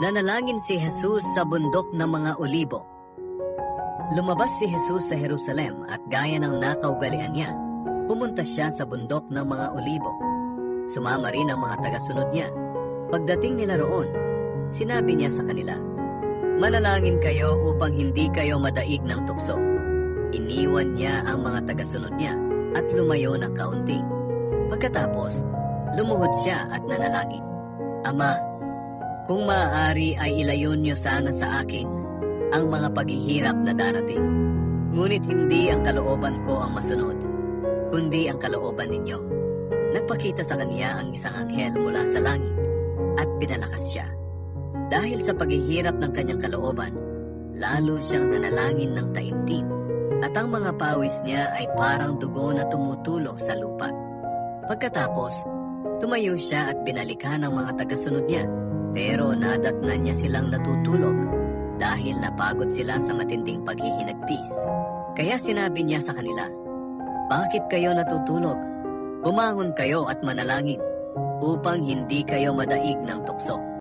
Nanalangin si Jesus sa bundok ng mga olibo. Lumabas si Jesus sa Jerusalem at gaya ng nakaugalian niya, pumunta siya sa bundok ng mga olibo. Sumama rin ang mga tagasunod niya. Pagdating nila roon, sinabi niya sa kanila, Manalangin kayo upang hindi kayo madaig ng tukso. Iniwan niya ang mga tagasunod niya at lumayo ng kaunti. Pagkatapos, lumuhod siya at nanalangin. Ama, kung maaari ay ilayo niyo sana sa akin ang mga paghihirap na darating. Ngunit hindi ang kalooban ko ang masunod, kundi ang kalooban ninyo. Nagpakita sa kanya ang isang anghel mula sa langit at pinalakas siya. Dahil sa paghihirap ng kanyang kalooban, lalo siyang nanalangin ng taimtim at ang mga pawis niya ay parang dugo na tumutulo sa lupa. Pagkatapos, tumayo siya at binalikan ang mga tagasunod niya pero nadatnan niya silang natutulog dahil napagod sila sa matinding paghihinagpis. Kaya sinabi niya sa kanila, Bakit kayo natutulog? Bumangon kayo at manalangin upang hindi kayo madaig ng tukso.